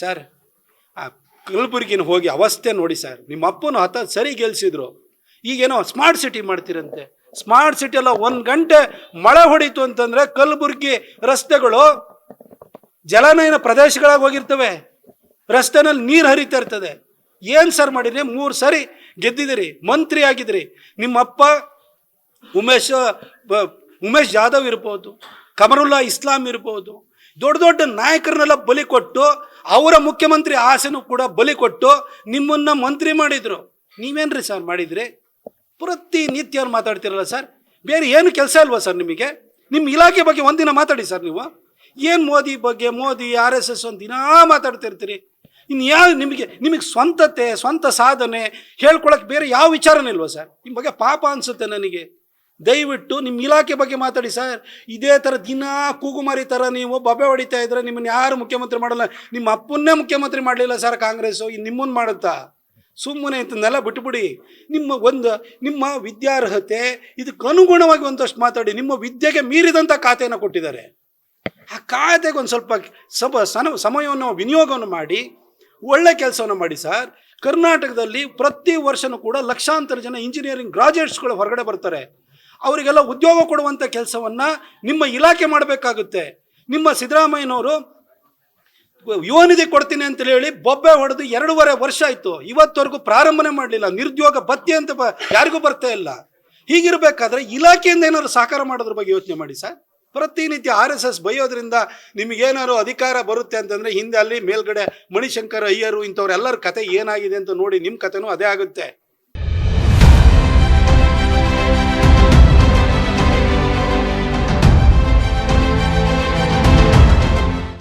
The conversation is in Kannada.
ಸರ್, ಆ ಕಲಬುರ್ಗಿನ ಹೋಗಿ ಅವಸ್ಥೆ ನೋಡಿ ಸರ್. ನಿಮ್ಮ ಅಪ್ಪನ ಹತ ಸರಿ ಗೆಲ್ಸಿದ್ರು. ಈಗೇನೋ ಸ್ಮಾರ್ಟ್ ಸಿಟಿ ಮಾಡ್ತೀರಂತೆ. ಸ್ಮಾರ್ಟ್ ಸಿಟಿ ಎಲ್ಲ ಒಂದು ಗಂಟೆ ಮಳೆ ಹೊಡೀತು ಅಂತಂದ್ರೆ ಕಲಬುರ್ಗಿ ರಸ್ತೆಗಳು ಜಲನಯನ ಪ್ರದೇಶಗಳಾಗಿ ಹೋಗಿರ್ತವೆ. ರಸ್ತೆನಲ್ಲಿ ನೀರು ಹರಿತಾ ಇರ್ತದೆ. ಏನು ಸರ್ ಮಾಡಿದ್ರಿ? ಮೂರು ಸರಿ ಗೆದ್ದಿದ್ದೀರಿ. ಮಂತ್ರಿ ಆಗಿದ್ರಿ. ನಿಮ್ಮ ಅಪ್ಪ ಉಮೇಶ್ ಉಮೇಶ್ ಜಾಧವ್ ಇರ್ಬೋದು, ಕಮರುಲ್ಲಾ ಇಸ್ಲಾಂ ಇರ್ಬೋದು ದೊಡ್ಡ ದೊಡ್ಡ ನಾಯಕರನ್ನೆಲ್ಲ ಬಲಿ ಕೊಟ್ಟು, ಅವರ ಮುಖ್ಯಮಂತ್ರಿ ಆಸೆನೂ ಕೂಡ ಬಲಿ ಕೊಟ್ಟು ನಿಮ್ಮನ್ನ ಮಂತ್ರಿ ಮಾಡಿದ್ರು. ನೀವೇನ್ರಿ ಸರ್ ಮಾಡಿದ್ರಿ? ಪ್ರತಿನಿತ್ಯ ಅವ್ರು ಮಾತಾಡ್ತಿರಲ್ಲ ಸರ್. ಬೇರೆ ಏನು ಕೆಲಸ ಅಲ್ವಾ ಸರ್ ನಿಮಗೆ? ನಿಮ್ಮ ಇಲಾಖೆ ಬಗ್ಗೆ ಒಂದಿನ ಮಾತಾಡಿ ಸರ್ ನೀವು. ಏನು ಮೋದಿ ಬಗ್ಗೆ? ಮೋದಿ, ಆರ್ ಎಸ್ ಎಸ್ ಒಂದು ದಿನ ಮಾತಾಡ್ತಿರ್ತೀರಿ. ಇನ್ನು ಯಾವ ನಿಮಗೆ ನಿಮಗೆ ಸ್ವಂತತೆ, ಸ್ವಂತ ಸಾಧನೆ ಹೇಳ್ಕೊಳಕ್ಕೆ ಬೇರೆ ಯಾವ ವಿಚಾರನೇ ಇಲ್ವಾ ಸರ್? ನಿಮ್ಮ ಬಗ್ಗೆ ಪಾಪ ಅನಿಸುತ್ತೆ ನನಗೆ. ದಯವಿಟ್ಟು ನಿಮ್ಮ ಇಲಾಖೆ ಬಗ್ಗೆ ಮಾತಾಡಿ ಸರ್. ಇದೇ ಥರ ದಿನ ಕೂಗುಮಾರಿ ಥರ ನೀವು ಬಬೆ ಹೊಡಿತಾ ಇದ್ರೆ ನಿಮ್ಮನ್ನು ಯಾರು ಮುಖ್ಯಮಂತ್ರಿ ಮಾಡಲ್ಲ. ನಿಮ್ಮ ಅಪ್ಪನ್ನೇ ಮುಖ್ಯಮಂತ್ರಿ ಮಾಡಲಿಲ್ಲ ಸರ್ ಕಾಂಗ್ರೆಸ್ಸು ಇನ್ನು ನಿಮ್ಮನ್ನು ಮಾಡುತ್ತಾ? ಸುಮ್ಮನೆ ಇಂಥನ್ನೆಲ್ಲ ಬಿಟ್ಬಿಡಿ. ನಿಮ್ಮ ಒಂದು, ನಿಮ್ಮ ವಿದ್ಯಾರ್ಹತೆ ಇದಕ್ಕೆ ಅನುಗುಣವಾಗಿ ಒಂದಷ್ಟು ಮಾತಾಡಿ. ನಿಮ್ಮ ವಿದ್ಯೆಗೆ ಮೀರಿದಂಥ ಖಾತೆಯನ್ನು ಕೊಟ್ಟಿದ್ದಾರೆ. ಆ ಖಾತೆಗೆ ಒಂದು ಸ್ವಲ್ಪ ಸಮ, ಸನ, ಸಮಯವನ್ನು, ವಿನಿಯೋಗವನ್ನು ಮಾಡಿ, ಒಳ್ಳೆ ಕೆಲಸವನ್ನು ಮಾಡಿ ಸರ್. ಕರ್ನಾಟಕದಲ್ಲಿ ಪ್ರತಿ ವರ್ಷನೂ ಕೂಡ ಲಕ್ಷಾಂತರ ಜನ ಇಂಜಿನಿಯರಿಂಗ್ ಗ್ರಾಜುಯೇಟ್ಸ್ಗಳು ಹೊರಗಡೆ ಬರ್ತಾರೆ. ಅವರಿಗೆಲ್ಲ ಉದ್ಯೋಗ ಕೊಡುವಂಥ ಕೆಲಸವನ್ನು ನಿಮ್ಮ ಇಲಾಖೆ ಮಾಡಬೇಕಾಗುತ್ತೆ. ನಿಮ್ಮ ಸಿದ್ದರಾಮಯ್ಯನವರು ಯುವನಿಧಿ ಕೊಡ್ತೀನಿ ಅಂತ ಹೇಳಿ ಬೊಬ್ಬೆ ಹೊಡೆದು ಎರಡೂವರೆ ವರ್ಷ ಆಯಿತು. ಇವತ್ತವರೆಗೂ ಪ್ರಾರಂಭನೆ ಮಾಡಲಿಲ್ಲ. ನಿರುದ್ಯೋಗ ಬತ್ತಿ ಅಂತ ಬ- ಯಾರಿಗೂ ಬರ್ತಾ ಇಲ್ಲ. ಹೀಗಿರಬೇಕಾದ್ರೆ ಇಲಾಖೆಯಿಂದ ಏನಾದ್ರು ಸಹಕಾರ ಮಾಡೋದ್ರ ಬಗ್ಗೆ ಯೋಚನೆ ಮಾಡಿ ಸರ್. ಪ್ರತಿನಿತ್ಯ ಆರ್ ಎಸ್ ಎಸ್ ಬೈಯೋದ್ರಿಂದ ನಿಮಗೇನಾದ್ರು ಅಧಿಕಾರ ಬರುತ್ತೆ ಅಂತಂದ್ರೆ ಹಿಂದೆ ಅಲ್ಲಿ ಮೇಲ್ಗಡೆ ಮಣಿಶಂಕರ್ ಅಯ್ಯರು ಇಂಥವ್ರೆಲ್ಲರ ಕತೆ ಏನಾಗಿದೆ ಅಂತ ನೋಡಿ ನಿಮ್ಮ ಕಥೆನೂ ಅದೇ ಆಗುತ್ತೆ.